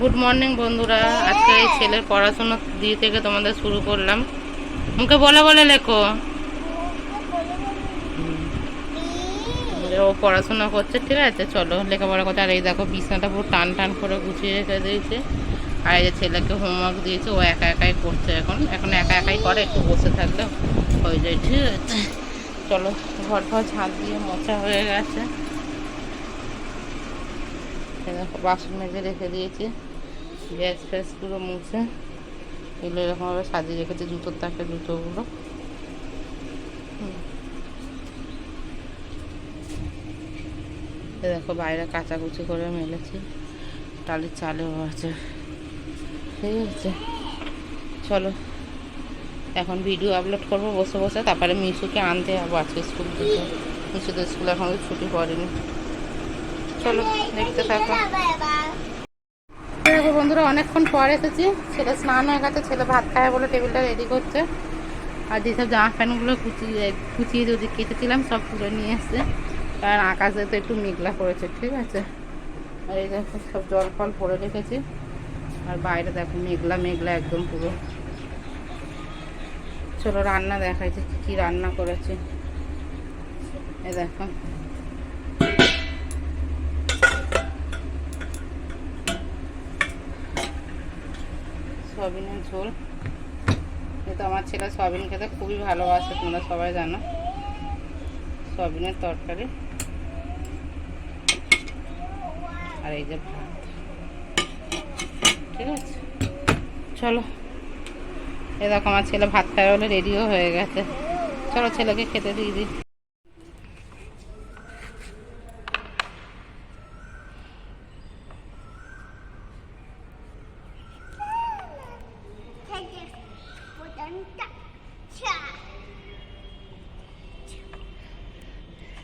Good morning বন্ধুরা। আজকে এই ছেলের পড়াশোনা দিয়ে থেকে তোমাদের শুরু করলাম। মুখে বলে বলে লেখো। ও পড়াশোনা করছে, ঠিক আছে? চলো, লেখাপড়া করতে আর এই দেখো, বিছনাটা পুরো টান টান করে গুছিয়ে রেখে দিয়েছে। আর এই যে ছেলেকে হোমওয়ার্ক দিয়েছে, ও একা একাই করছে এখন। এখন একা একাই করে, একটু বসে থাকলে হয়ে যায়, ঠিক আছে? চলো ঘর ঘর ঝাঁট দিয়ে মোছা হয়ে গেছে। বাসন মেজে রেখে দিয়েছি। গ্যাস ফ্যাস পুরো মুছে। এগুলো এরকমভাবে সাজিয়ে রেখেছে জুতোর তাকে জুতোগুলো। দেখো বাইরে কাচাকুচি করে মেলেছি। টালির চালেও আছে। ঠিক আছে চলো, এখন ভিডিও আপলোড করব, বসে বসে। তারপরে মিশুকে আনতে যাব আজকে স্কুল থেকে। মিশু তো স্কুল এখন ছুটি পড়েনি। চলো, দেখতে থাকো। দেখো বন্ধুরা, অনেকক্ষণ পর এসেছি। ছেলে স্নান হয়ে গেছে, ছেলে ভাত খায় বলে টেবিলটা রেডি করছে। আর যেসব জামা প্যান্টগুলো কুচিয়ে কুচিয়ে যদি কেটেছিলাম সব তুলে নিয়ে এসছে। কারণ আকাশে তো একটু মেঘলা করেছে, ঠিক আছে? আর এই দেখো, সব জল ফল ভরে রেখেছি। আর বাইরে দেখো, মেঘলা মেঘলা একদম পুরো। চলো রান্না দেখাইছে, কি রান্না করেছি। এ দেখো। সয়াবিনের ঝোল। কিন্তু আমার ছেলে সয়াবিন খেতে খুবই ভালোবাসে, তোমরা সবাই জানো। সয়াবিনের তরকারি। আর এই যে ভাত। ঠিক আছে? চলো। এ দেখো আমার ছেলে ভাত খায় বলে রেডিও হয়ে গেছে। চলো ছেলেকে খেতে দিয়ে দিই।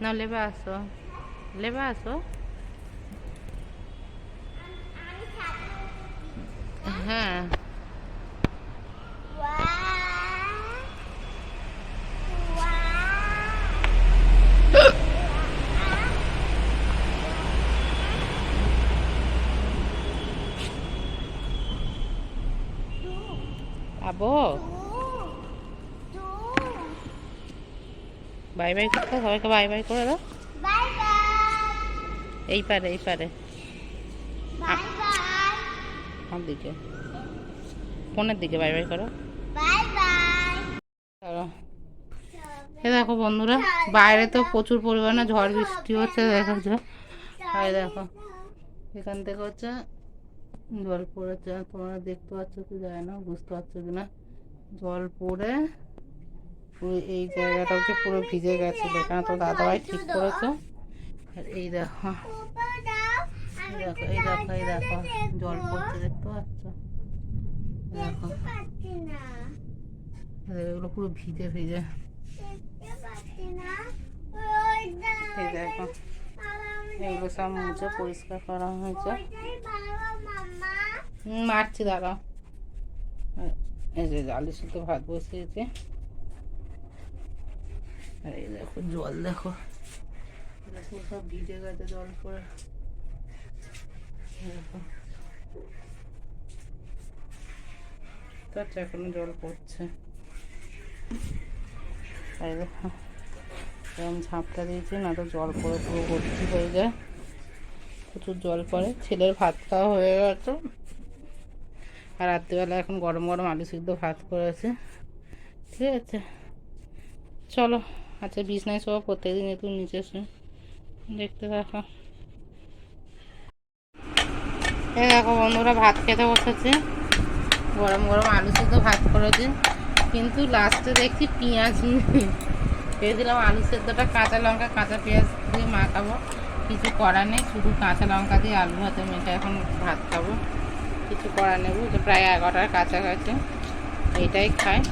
No, le vaso. Le vaso. Ajá. A. Bye bye করতে সবাইকে বাই বাই করে দাও. এই পারে এই পারে. আমার দিকে। ফোনের দিকে বাই বাই করো। এ দেখো বন্ধুরা বাইরে তো প্রচুর পরিমাণে ঝড় বৃষ্টি হচ্ছে দেখো যে। আর দেখো। এখান থেকে হচ্ছে জল পড়েছে তোমরা দেখতে পাচ্ছ কি যায় না বুঝতে পারছ কি না। জল পড়ে এই জায়গাটা হচ্ছে পুরো ভিজে গেছে। এখানে তো দাদাভাই ঠিক করেছে। আর এই দেখো। এই দেখো এই দেখো জল পড়ছে, দেখতে পাচ্ছ? দেখো। এগুলো পুরো ভিজে ভিজে। এই দেখো। এগুলো সব মুছে পরিষ্কার করা হয়েছে। মারছি দাঁড়াও এই যে, আলু শুদ্ধ ভাত বসিয়েছে। আর এই দেখো, জল দেখো। দেখো সব ভিজে গেছে জল পরে এখনও জল পড়ছে। এই দেখো এরকম ঝাঁপটা দিয়েছি না তো জল পড়ে পুরো ভর্তি হয়ে যায়। প্রচুর জল পড়ে। ছেলের ভাত খাওয়া হয়ে গেছে। আর রাত্রিবেলা এখন গরম গরম আলু সিদ্ধ ভাত করেছে। ঠিক আছে। চলো। আচ্ছা বিছনায় সব প্রত্যেকদিন একটু নিচে দেখতে দেখো এই দেখো বন্ধুরা, ভাত খেতে বসেছে। গরম গরম আলু সেদ্ধ ভাত করেছে। কিন্তু লাস্টে দেখছি পেঁয়াজ নেই। ভেবেছিলাম আলু সেদ্ধটা কাঁচা লঙ্কা, কাঁচা পেঁয়াজ দিয়ে মাখাবো। কিছু করার নেই, শুধু কাঁচা লঙ্কা দিয়ে আলু ভাতে মেখে এখন ভাত খাব। কিছু করার নেব প্রায় এগারোটার কাছাকাছি। এটাই খায়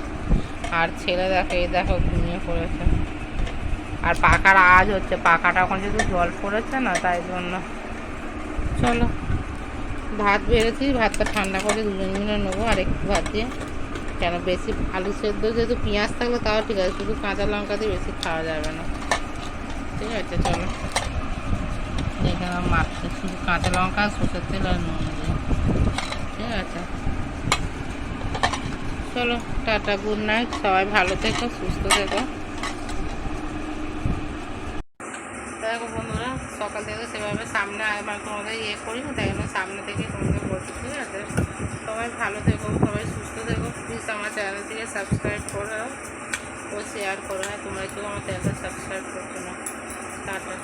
আর ছেলে দেখো, এই দেখো ঘুমিয়ে পড়েছে। আর পাখার আওয়াজ হচ্ছে, পাখাটা এখন যেহেতু জল পড়েছে না, তাই জন্য। চলো। ভাত বেড়েছি, ভাতটা ঠান্ডা করে দুজন মিলে নেব, আর একটু ভাত দিয়ে। কেন বেশি আলু সেদ্ধ, যেহেতু পেঁয়াজ থাকলে তাও ঠিক আছে, শুধু কাঁচা লঙ্কা দিয়ে বেশি খাওয়া যাবে না। ঠিক আছে, চলো। এখানে মাখতে শুধু কাঁচা লঙ্কা, সর্ষের তেল আর নুন দিয়ে। ঠিক আছে। চলো, টাটা গুড নাইট সবাই ভালো থেকো, সুস্থ থেকো দেখো বন্ধুরা সকাল থেকে সেভাবে আমার তোমাদের ইয়ে করি না, তাই জন্য সামনে থেকে তোমাদের বলছি, ঠিক আছে? সবাই ভালো থেকো, সবাই সুস্থ থেকো। প্লিজ আমার চ্যানেলটিকে সাবস্ক্রাইব করো ও শেয়ার করো না তোমরা কেউ আমার চ্যানেলটা সাবস্ক্রাইব করছ না। টাটা